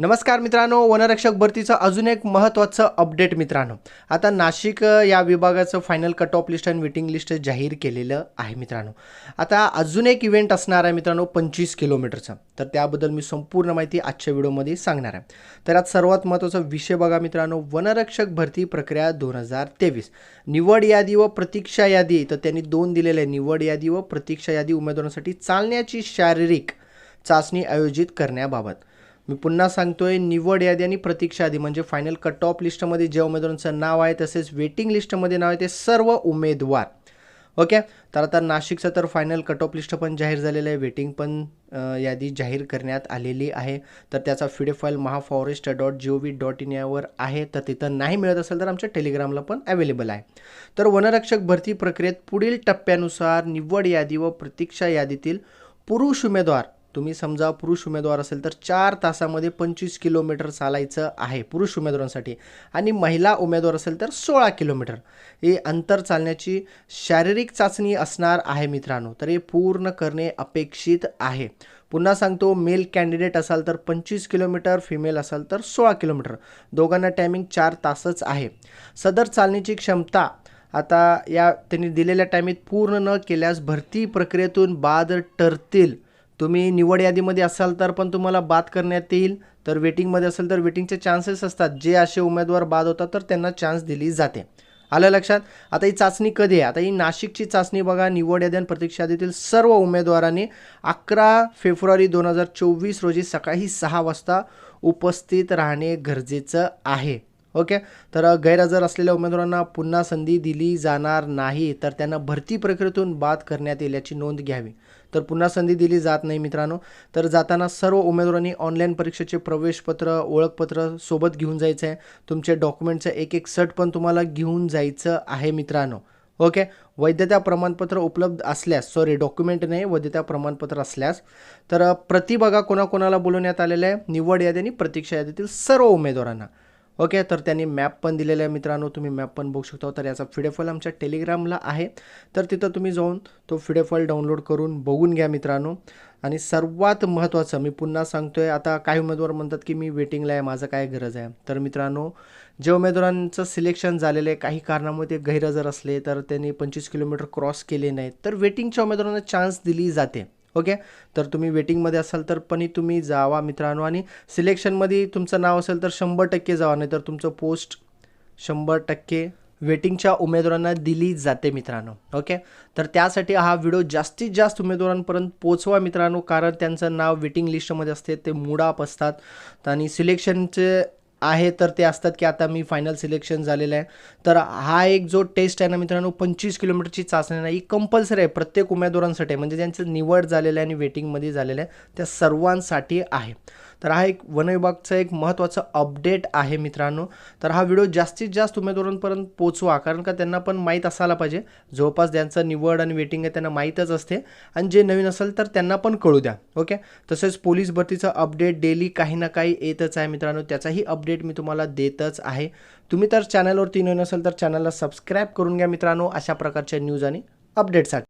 नमस्कार मित्रांनो वनरक्षक भरतीचं अजून एक महत्त्वाचं अपडेट मित्रांनो. आता नाशिक या विभागाचं फायनल कट ऑफ लिस्ट आणि वेटिंग लिस्ट जाहीर केलेलं आहे मित्रांनो. आता अजून एक इव्हेंट असणार आहे मित्रांनो पंचवीस किलोमीटरचा. तर त्याबद्दल मी संपूर्ण माहिती आजच्या व्हिडिओमध्ये सांगणार आहे. तर यात सर्वात महत्त्वाचा विषय बघा मित्रांनो वनरक्षक भरती प्रक्रिया दोन हजार तेवीस. निवड यादी व प्रतीक्षा यादी तर त्यांनी दोन दिलेले आहे निवड यादी व प्रतीक्षा यादी उमेदवारांसाठी चालण्याची शारीरिक चाचणी आयोजित करण्याबाबत. मी पुन्हा सांगतोय निवड यादी आणि प्रतीक्षा यादी म्हणजे फायनल कट ऑफ लिस्टमध्ये जे उमेदवारांचं नाव आहे तसेच वेटिंग लिस्टमध्ये नाव आहे ते सर्व उमेदवार. ओके तर आता नाशिकचं तर फायनल कट ऑफ लिस्ट पण जाहीर झालेलं आहे. वेटिंग पण यादी जाहीर करण्यात आलेली आहे. तर त्याचा FIDE file Mahaforest dot G O V dot in यावर आहे. तर तिथं नाही मिळत असेल तर आमच्या टेलिग्रामला पण अवेलेबल आहे. तर वनरक्षक भरती प्रक्रियेत पुढील टप्प्यानुसार निवड यादी व प्रतीक्षा यादीतील पुरुष उमेदवार तुम्ही समजा पुरुष उमेदवार असेल तर चार तासामध्ये पंचवीस किलोमीटर चालायचं आहे पुरुष उमेदवारांसाठी. आणि महिला उमेदवार असेल तर सोळा किलोमीटर. हे अंतर चालण्याची शारीरिक चाचणी असणार आहे मित्रांनो. तर हे पूर्ण करणे अपेक्षित आहे. पुन्हा सांगतो मेल कॅन्डिडेट असाल तर पंचवीस किलोमीटर फिमेल असाल तर सोळा किलोमीटर. दोघांना टायमिंग चार तासच आहे. सदर चालण्याची क्षमता आता या त्यांनी दिलेल्या टायमीत पूर्ण न केल्यास भरती प्रक्रियेतून बाद ठरतील. तुम्ही निवड यादीमध्ये असाल तर पण तुम्हाला बाद करण्यात येईल. तर वेटिंगमध्ये असेल तर वेटिंगचे चान्सेस असतात. जे असे उमेदवार बाद होतात तर त्यांना चान्स दिली जाते. आलं लक्षात? आता ही चाचणी कधी आहे? आता ही नाशिकची चाचणी बघा. निवड यादी आणि प्रतीक्षा यादीतील सर्व उमेदवारांनी अकरा फेब्रुवारी दोन हजार चोवीस रोजी सकाळी सहा वाजता उपस्थित राहणे गरजेचं आहे. ओके? तर गैरहजर असलेल्या उमेदवारांना पुन्हा संधी दिली जाणार नाही तर त्यांना भरती प्रक्रियेतून बाद करण्यात येईल याची नोंद घ्यावी. तर पुन्हा संधी दिली जात नाही मित्रांनो. तर जाताना सर्व उमेदवारांनी ऑनलाईन परीक्षेचे प्रवेशपत्र ओळखपत्र सोबत घेऊन जायचं आहे. तुमचे डॉक्युमेंटचं एक एक सट पण तुम्हाला घेऊन जायचं आहे मित्रांनो. ओके? वैधता प्रमाणपत्र उपलब्ध असल्यास सॉरी डॉक्युमेंट नाही वैधता प्रमाणपत्र असल्यास तर प्रति बघा कोणाकोणाला बोलवण्यात आलेलं आहे? निवड यादी आणि प्रतीक्षा यादीतील सर्व उमेदवारांना. ओके तर त्यांनी मॅप पण दिलेला आहे मित्रांनो तुम्ही मॅप पण बघू शकता. तर याचा फिडेफॉल आमच्या टेलिग्रामला आहे. तर तिथं तुम्ही जाऊन तो फिडेफॉल डाउनलोड करून बघून घ्या मित्रांनो. आणि सर्वात महत्त्वाचं मी पुन्हा सांगतोय आता काही उमेदवार म्हणतात की मी वेटिंगला आहे माझं काय गरज आहे. तर मित्रांनो जे उमेदवारांचं सिलेक्शन झालेलं आहे काही कारणामुळे ते गैरहजर असले तर त्यांनी पंचवीस किलोमीटर क्रॉस केले नाहीत. तर वेटिंगच्या उमेदवारांना चान्स दिली जाते. ओके? तर तुम्ही वेटिंगमध्ये असाल तर पण तुम्ही जावा मित्रांनो. आणि सिलेक्शनमध्ये तुमचं नाव असेल तर शंभर टक्के जावा नाही तर तुमचं पोस्ट शंभर टक्के वेटिंगच्या उमेदवारांना दिली जाते मित्रांनो. ओके? तर त्यासाठी हा व्हिडिओ जास्तीत जास्त उमेदवारांपर्यंत पोचवा मित्रांनो कारण त्यांचं नाव वेटिंग लिस्टमध्ये असते ते मुडाप असतात. आणि सिलेक्शनचे आहे तर ते असतात की आता मी फायनल सिलेक्शन झालेलं आहे. तर हा एक जो टेस्ट आहे ना मित्रांनो पंचवीस किलोमीटरची चाचणी ना ही कंपल्सरी आहे. प्रत्येक उमेदवारांसाठी आहे. म्हणजे ज्यांचं निवड झालेलं आहे आणि वेटिंगमध्ये झालेलं आहे त्या सर्वांसाठी आहे. तर हा एक वनविभागचा एक महत्त्वाचा अपडेट आहे मित्रांनो. तर हा व्हिडिओ जास्तीत जास्त उमेदवारांपर्यंत पोचवा कारण का त्यांना पण माहीत असायला पाहिजे. जवळपास ज्यांचं निवड आणि वेटिंग आहे त्यांना माहीतच असते. आणि जे नवीन असेल तर त्यांना पण कळू द्या ओके तसेच पोलीस भरतीचं अपडेट डेली काही ना काही येतच आहे मित्रांनो. त्याचाही अपडेट मी तुम्हाला देतच आहे. तुम्ही तर चॅनलवरती नवीन असेल तर चॅनलला सबस्क्राईब करून घ्या मित्रांनो अशा प्रकारच्या न्यूज आणि अपडेटसाठी